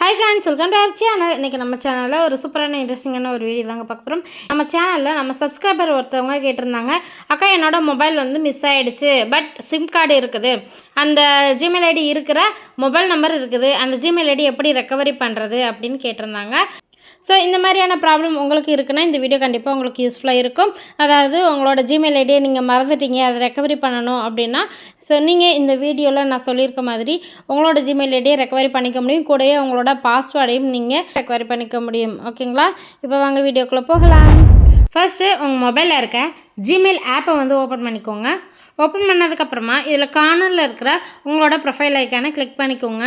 Hi friends welcome to our channel இன்றைக்கி நம்ம சேனலில் ஒரு சூப்பரான இன்ட்ரெஸ்டிங்கான ஒரு வீடியோ தாங்க பார்க்க போகிறோம் நம்ம சேனலில் நம்ம சப்ஸ்கிரைபர் ஒருத்தவங்க கேட்டிருந்தாங்க. அக்கா என்னோடய மொபைல் வந்து மிஸ் ஆகிடுச்சு பட் சிம் கார்டு இருக்குது. அந்த ஜிமெயில் ஐடி இருக்கிற மொபைல் நம்பர் இருக்குது. அந்த ஜிமெயில் ஐடி எப்படி ரெக்கவரி பண்ணுறது அப்படின்னு கேட்டிருந்தாங்க. ஸோ இந்த மாதிரியான ப்ராப்ளம் உங்களுக்கு இருக்குன்னா இந்த வீடியோ கண்டிப்பாக உங்களுக்கு யூஸ்ஃபுல்லாக இருக்கும். அதாவது உங்களோட ஜிமெயில் ஐடியை நீங்கள் மறந்துட்டீங்க அதை ரெக்கவரி பண்ணணும் அப்படின்னா ஸோ நீங்கள் இந்த வீடியோவில் நான் சொல்லியிருக்க மாதிரி உங்களோட ஜிமெயில் ஐடியை ரெக்கவரி பண்ணிக்க முடியும். கூடவே உங்களோட பாஸ்வேர்டையும் நீங்கள் ரெக்கவரி பண்ணிக்க முடியும். ஓகேங்களா இப்போ வாங்க வீடியோக்குள்ளே போகலாம். ஃபர்ஸ்ட்டு உங்கள் மொபைலில் இருக்க ஜிமெயில் ஆப்பை வந்து ஓப்பன் பண்ணிக்கோங்க. ஓப்பன் பண்ணதுக்கப்புறமா இதில் கார்னரில் இருக்கிற உங்களோட ப்ரொஃபைல் ஐக்கானை கிளிக் பண்ணிக்கோங்க.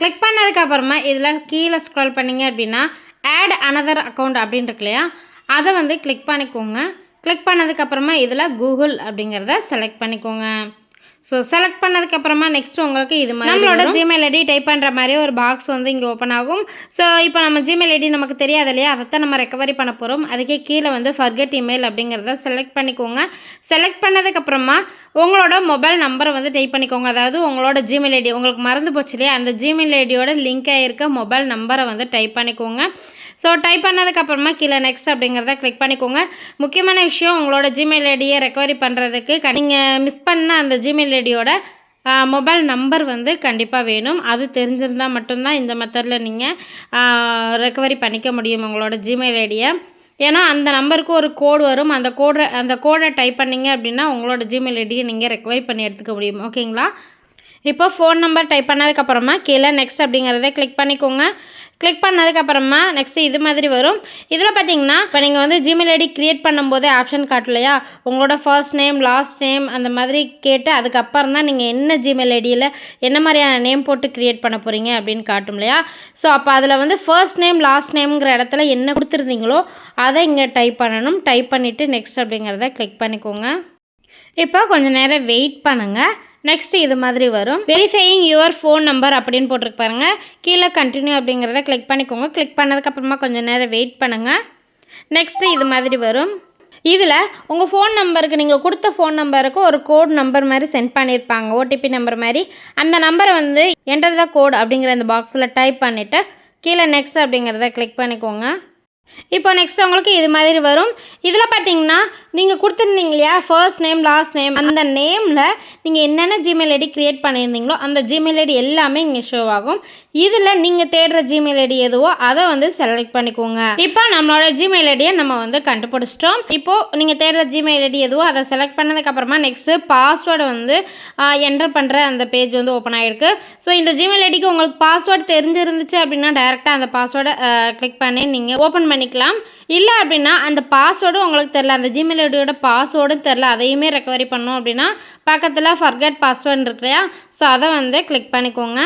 கிளிக் பண்ணதுக்கப்புறமா இதில் கீழே ஸ்க்ரால் பண்ணீங்க அப்படின்னா ஆட் அனதர் அக்கௌண்ட் அப்படின்னு இருக்கு இல்லையா அதை வந்து கிளிக் பண்ணிக்கோங்க. கிளிக் பண்ணதுக்கப்புறமா இதில் கூகுள் அப்படிங்கிறத செலக்ட் பண்ணிக்கோங்க. ஸோ செலக்ட் பண்ணதுக்கப்புறமா நெக்ஸ்ட் உங்களுக்கு இது மாதிரி நம்மளோட ஜிமெயில் ஐடி டைப் பண்ணுற மாதிரி ஒரு பாக்ஸ் வந்து இங்கே ஓப்பன் ஆகும். ஸோ இப்போ நம்ம ஜிமெயில் ஐடி நமக்கு தெரியாது இல்லையா? அதைத்தான் நம்ம ரெக்கவரி பண்ண போகிறோம் அதுக்கே கீழே வந்து ஃபர்கெட் இமெயில் அப்படிங்கிறத செலக்ட் பண்ணிக்கோங்க. செலக்ட் பண்ணதுக்கப்புறமா உங்களோட மொபைல் நம்பரை வந்து டைப் பண்ணிக்கோங்க. அதாவது உங்களோட ஜிமெயில் ஐடி உங்களுக்கு மறந்து போச்சு இல்லையா? அந்த ஜிமெயில் ஐடியோட லிங்க் ஆகிருக்க மொபைல் நம்பரை வந்து டைப் பண்ணிக்கோங்க. ஸோ டைப் பண்ணதுக்கப்புறமா கீழே நெக்ஸ்ட் அப்படிங்கிறத கிளிக் பண்ணிக்கோங்க. முக்கியமான விஷயம் உங்களோட ஜிமெயில் ஐடியை ரெக்கவரி பண்ணுறதுக்கு நீங்கள் மிஸ் பண்ண அந்த ஜிமெயில் ஐடியோட மொபைல் நம்பர் வந்து கண்டிப்பாக வேணும். அது தெரிஞ்சிருந்தால் மட்டும்தான் இந்த மெத்தடில் நீங்கள் ரெக்கவரி பண்ணிக்க முடியும் உங்களோட ஜிமெயில் ஐடியை ஏன்னா அந்த நம்பருக்கு ஒரு கோடு வரும். அந்த கோடை அந்த கோடை டைப் பண்ணிங்க அப்படின்னா உங்களோட ஜிமெயில் ஐடியை நீங்கள் ரெக்கவரி பண்ணி எடுத்துக்க முடியும். ஓகேங்களா இப்போ ஃபோன் நம்பர் டைப் பண்ணதுக்கப்புறமா கீழே நெக்ஸ்ட் அப்படிங்கிறத கிளிக் பண்ணிக்கோங்க. கிளிக் பண்ணதுக்கப்புறமா நெக்ஸ்ட்டு இது மாதிரி வரும். இதில் பார்த்தீங்கன்னா இப்போ நீங்கள் வந்து ஜிமெயில் ஐடி க்ரியேட் பண்ணும்போதே ஆப்ஷன் காட்டலையா? உங்களோட ஃபர்ஸ்ட் நேம் லாஸ்ட் நேம் அந்த மாதிரி கேட்டு அதுக்கப்புறம் தான் நீங்கள் என்ன ஜிமெயில் ஐடியில் என்ன மாதிரியான நேம் போட்டு க்ரியேட் பண்ண போகிறீங்க அப்படின்னு காட்டும் இல்லையா? ஸோ அப்போ அதில் வந்து ஃபர்ஸ்ட் நேம் லாஸ்ட் நேம்ங்கிற இடத்துல என்ன கொடுத்துருந்தீங்களோ அதை இங்கே டைப் பண்ணணும். டைப் பண்ணிவிட்டு நெக்ஸ்ட் அப்படிங்கிறத கிளிக் பண்ணிக்கோங்க. இப்போ கொஞ்சம் நேரம் வெயிட் பண்ணுங்கள் நெக்ஸ்ட் இது மாதிரி வரும். வெரிஃபையிங் யுவர் ஃபோன் நம்பர் அப்படின்னு போட்டிருக்கு பாருங்க. கீழே கண்டினியூ அப்படிங்கிறத கிளிக் பண்ணிக்கோங்க. கிளிக் பண்ணதுக்கப்புறமா கொஞ்சம் நேரம் வெயிட் பண்ணுங்கள் நெக்ஸ்ட்டு இது மாதிரி வரும். இதில் உங்கள் ஃபோன் நம்பருக்கு நீங்கள் கொடுத்த ஃபோன் நம்பருக்கு ஒரு கோட் நம்பர் மாதிரி சென்ட் பண்ணியிருப்பாங்க. ஓடிபி நம்பர் மாதிரி. அந்த நம்பரை வந்து என்டர் த கோட் அப்படிங்கிற அந்த பாக்ஸில் டைப் பண்ணிவிட்டு கீழே நெக்ஸ்ட் அப்படிங்கிறத கிளிக் பண்ணிக்கோங்க. இப்போ நெக்ஸ்ட் உங்களுக்கு இது மாதிரி வரும். இதில் பார்த்தீங்கன்னா நீங்கள் கொடுத்துருந்தீங்க இல்லையா? ஃபர்ஸ்ட் நேம் லாஸ்ட் நேம் அந்த நேமில் நீங்கள் என்னென்ன ஜிமெயில் ஐடி க்ரியேட் பண்ணியிருந்தீங்களோ அந்த ஜிமெயில் ஐடி எல்லாமே இங்கே ஷோ ஆகும். இதில் நீங்கள் தேடுற ஜிமெயில் ஐடி எதுவோ அதை வந்து செலக்ட் பண்ணிக்கோங்க. இப்போ நம்மளோட ஜிமெயில் ஐடியை நம்ம வந்து கண்டுபிடிச்சிட்டோம். இப்போது நீங்கள் தேடுற ஜிமெயில் ஐடி எதுவோ அதை செலக்ட் பண்ணதுக்கப்புறமா நெக்ஸ்ட்டு பாஸ்வேர்டை வந்து என்டர் பண்ணுற அந்த பேஜ் வந்து ஓப்பன் ஆகிருக்கு ஸோ இந்த ஜிமெயில் ஐடிக்கு உங்களுக்கு பாஸ்வேர்டு தெரிஞ்சிருந்துச்சு அப்படின்னா டேரெக்டாக அந்த பாஸ்வேர்டை கிளிக் பண்ணி நீங்கள் ஓப்பன் பண்ணி பண்ணிக்கலாம். இல்லை அப்படின்னா அந்த பாஸ்வேர்டும் உங்களுக்கு தெரில அந்த ஜிமெயில் ஐடியோட பாஸ்வேர்டும் தெரில அதையுமே ரெக்கவரி பண்ணோம் அப்படின்னா பக்கத்தில் ஃபர்கெட் பாஸ்வேர்டு இருக்கு இல்லையா? ஸோ அதை வந்து கிளிக் பண்ணிக்கோங்க.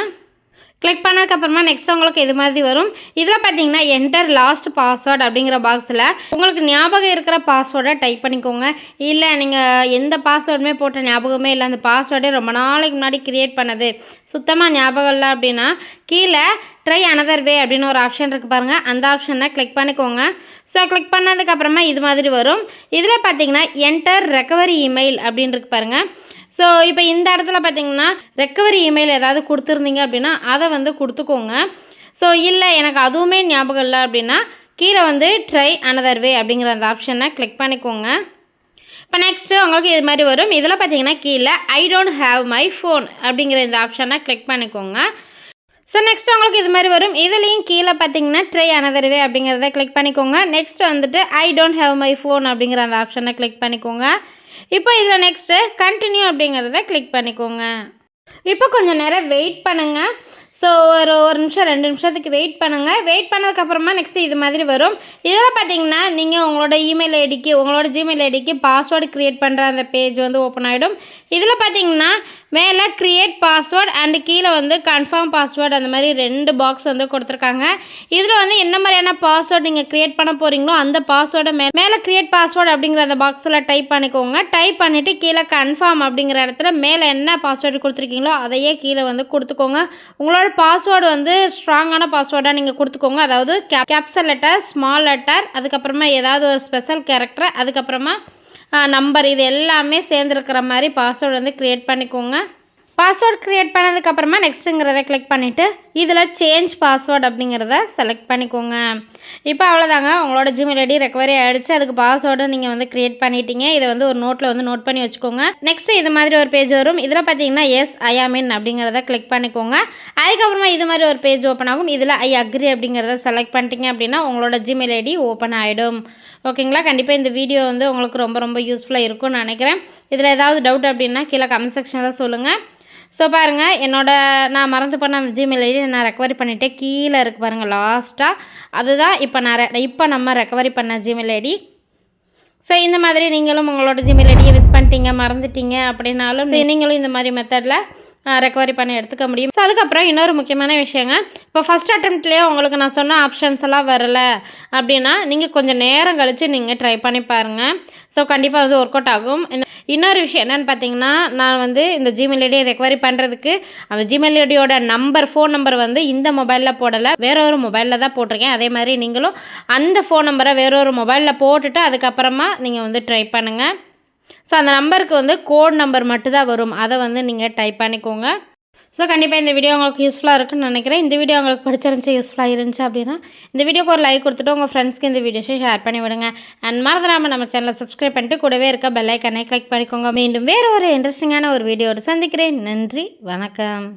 கிளிக் பண்ணதுக்கப்புறமா நெக்ஸ்ட் உங்களுக்கு இது மாதிரி வரும். இதில் பார்த்தீங்கன்னா என்டர் லாஸ்ட் பாஸ்வேர்டு அப்படிங்கிற பாக்ஸில் உங்களுக்கு ஞாபகம் இருக்கிற பாஸ்வேர்டை டைப் பண்ணிக்கோங்க. இல்லை நீங்கள் எந்த பாஸ்வேர்டுமே போட்ட ஞாபகமே இல்லை. அந்த பாஸ்வேர்டே ரொம்ப நாளைக்கு முன்னாடி க்ரியேட் பண்ணது. சுத்தமாக ஞாபகம் இல்லை அப்படின்னா கீழே ட்ரை அனதர் வே அப்படின்னு ஒரு ஆப்ஷன் இருக்குது பாருங்கள் அந்த ஆப்ஷனை கிளிக் பண்ணிக்கோங்க. ஸோ கிளிக் பண்ணதுக்கப்புறமா இது மாதிரி வரும். இதில் பார்த்தீங்கன்னா என்டர் ரெக்கவரி இமெயில் அப்படின்னு இருக்கு பாருங்கள் ஸோ இப்போ இந்த இடத்துல பார்த்தீங்கன்னா ரெக்கவரி இமெயில் ஏதாவது கொடுத்துருந்தீங்க அப்படின்னா அதை வந்து கொடுத்துக்கோங்க. ஸோ இல்லை எனக்கு அதுவுமே ஞாபகம் இல்லை அப்படின்னா கீழே வந்து ட்ரை அனதர் வே அப்படிங்கிற அந்த ஆப்ஷனை கிளிக் பண்ணிக்கோங்க. இப்போ நெக்ஸ்ட்டு உங்களுக்கு இது மாதிரி வரும். இதில் பார்த்தீங்கன்னா கீழே I don't have my phone அப்படிங்கிற இந்த ஆப்ஷனை கிளிக் பண்ணிக்கோங்க. ஸோ நெக்ஸ்ட் உங்களுக்கு இது மாதிரி வரும். இதுலேயும் கீழே பார்த்தீங்கன்னா ட்ரை அனதர்வே அப்படிங்கிறத கிளிக் பண்ணிக்கோங்க. நெக்ஸ்ட் வந்துட்டு I don't have my phone அப்படிங்கிற அந்த ஆப்ஷனை கிளிக் பண்ணிக்கோங்க. இப்போ இதில் நெக்ஸ்ட்டு கண்டினியூ அப்படிங்கிறத கிளிக் பண்ணிக்கோங்க. இப்போ கொஞ்சம் நேரம் வெயிட் பண்ணுங்கள் ஸோ ஒரு ஒரு நிமிஷம் ரெண்டு நிமிஷத்துக்கு வெயிட் பண்ணுங்கள் வெயிட் பண்ணதுக்கப்புறமா நெக்ஸ்ட் இது மாதிரி வரும். இதில் பார்த்தீங்கன்னா நீங்கள் உங்களோட இமெயில் ஐடிக்கு உங்களோட ஜிமெயில் ஐடிக்கு பாஸ்வேர்டு க்ரியேட் பண்ணுற அந்த பேஜ் வந்து ஓப்பன் ஆகிடும் இதில் பார்த்தீங்கன்னா மேலே க்ரியேட் பாஸ்வேர்டு அண்டு கீழே வந்து கன்ஃபார்ம் பாஸ்வேர்டு அந்த மாதிரி ரெண்டு பாக்ஸ் வந்து கொடுத்துருக்காங்க. இதில் வந்து என்ன மாதிரியான பாஸ்வேர்டு நீங்கள் க்ரியேட் பண்ண போகிறீங்களோ அந்த பாஸ்வேர்டை மே மேலே க்ரியேட் பாஸ்வேர்டு அப்படிங்கிற அந்த பாக்ஸில் டைப் பண்ணிக்கோங்க. டைப் பண்ணிவிட்டு கீழே கன்ஃபார்ம் அப்படிங்கிற இடத்துல மேலே என்ன பாஸ்வேர்டு கொடுத்துருக்கீங்களோ அதையே கீழே வந்து கொடுத்துக்கோங்க. உங்களோட பாஸ்வேர்டு வந்து ஸ்ட்ராங்கான பாஸ்வேர்டாக நீங்கள் கொடுத்துக்கோங்க. அதாவது கேப்சல் லெட்டர் ஸ்மால் லெட்டர் அதுக்கப்புறமா ஏதாவது ஒரு ஸ்பெஷல் கேரக்டர் அதுக்கப்புறமா நம்பர் இது எல்லாமே சேர்ந்துருக்கிற மாதிரி பாஸ்வேர்டு வந்து க்ரியேட் பண்ணிக்கோங்க. பாஸ்வேர்ட் க்ரியேட் பண்ணதுக்கப்புறமா நெக்ஸ்ட்டுங்கிறத கிளிக் பண்ணிவிட்டு இதில் சேஞ்ச் பாஸ்வேர்டு அப்படிங்கிறத செலக்ட் பண்ணிக்கோங்க. இப்போ அவ்வளோதாங்க. உங்களோட ஜிமெயில் ஐடி ரெக்கவரி ஆகிடுச்சு அதுக்கு பாஸ்வேர்டு நீங்கள் வந்து க்ரியேட் பண்ணிட்டீங்க. இதை வந்து ஒரு நோட்டில் வந்து நோட் பண்ணி வச்சுக்கோங்க. நெக்ஸ்ட்டு இது மாதிரி ஒரு பேஜ் வரும். இதில் பார்த்தீங்கன்னா எஸ் ஐ ஆம் இன் அப்படிங்கிறத கிளிக் பண்ணிக்கோங்க. அதுக்கப்புறமா இது மாதிரி ஒரு பேஜ் ஓப்பன் ஆகும். இதில் ஐ அக்ரி அப்படிங்கிறத செலக்ட் பண்ணிட்டீங்க அப்படின்னா உங்களோட ஜிமெயில் ஐடி ஓப்பன் ஆகிடும் ஓகேங்களா? கண்டிப்பாக இந்த வீடியோ வந்து உங்களுக்கு ரொம்ப ரொம்ப யூஸ்ஃபுல்லாக இருக்கும்னு நினைக்கிறேன். இதில் ஏதாவது டவுட் அப்படின்னா கீழே கமெண்ட் செக்ஷனில் சொல்லுங்கள் ஸோ பாருங்கள் என்னோட நான் மறந்து பண்ண அந்த ஜிமெயில் ஐடி நான் ரெக்கவரி பண்ணிவிட்டேன் கீழே இருக்குது பாருங்கள் லாஸ்ட்டாக அதுதான் இப்போ நான் இப்போ நம்ம ரெக்கவரி பண்ண ஜிமெயில் ஐடி ஸோ இந்த மாதிரி நீங்களும் உங்களோட ஜிமெயில் ஐடியை மிஸ் பண்ணிட்டீங்க மறந்துட்டீங்க அப்படின்னாலும் நீங்களும் இந்த மாதிரி மெத்தடில் ரெக்கவரி பண்ணி எடுத்துக்க முடியும். ஸோ அதுக்கப்புறம் இன்னொரு முக்கியமான விஷயங்க. இப்போ ஃபஸ்ட் அட்டம்ப்ட்லேயே உங்களுக்கு நான் சொன்ன ஆப்ஷன்ஸ் எல்லாம் வரல அப்படின்னா நீங்கள் கொஞ்சம் நேரம் கழித்து நீங்கள் ட்ரை பண்ணி பாருங்கள் ஸோ கண்டிப்பாக வந்து ஒர்க் அவுட் ஆகும். இன்னொரு விஷயம் என்னென்னு பார்த்தீங்கன்னா நான் வந்து இந்த ஜிமெயில் ஐடியை ரெக்கவரி பண்ணுறதுக்கு அந்த ஜிமெயில் ஐடியோட நம்பர் ஃபோன் நம்பர் வந்து இந்த மொபைலில் போடலை. வேற ஒரு மொபைலில் தான் போட்டிருக்கேன். அதே மாதிரி நீங்களும் அந்த ஃபோன் நம்பரை வேற ஒரு மொபைலில் போட்டுட்டு அதுக்கப்புறமா நீங்கள் வந்து ட்ரை பண்ணுங்கள் ஸோ அந்த நம்பருக்கு வந்து கோட் நம்பர் மட்டும்தான் வரும். அதை வந்து நீங்கள் டைப் பண்ணிக்கோங்க. ஸோ கண்டிப்பாக இந்த வீடியோ உங்களுக்கு யூஸ்ஃபுல்லாக இருக்குன்னு நினைக்கிறேன். இந்த வீடியோ உங்களுக்கு பிடிச்சிருந்துச்சி யூஸ்ஃபுல்லாக இருந்துச்சு அப்படின்னா இந்த வீடியோக்கு ஒரு லைக் கொடுத்துட்டு உங்கள் ஃப்ரெண்ட்ஸ்க்கு இந்த வீடியோஸை ஷேர் பண்ணி விடுங்க. அண்ட் மறந்துடாமல் நம்ம சேனலை சப்ஸ்கிரைப் பண்ணிட்டு கூடவே இருக்க பெல்லைக்கனை கிளிக் பண்ணிக்கோங்க. மீண்டும் வேறு ஒரு இன்ட்ரெஸ்டிங்கான ஒரு வீடியோடு சந்திக்கிறேன். நன்றி வணக்கம்.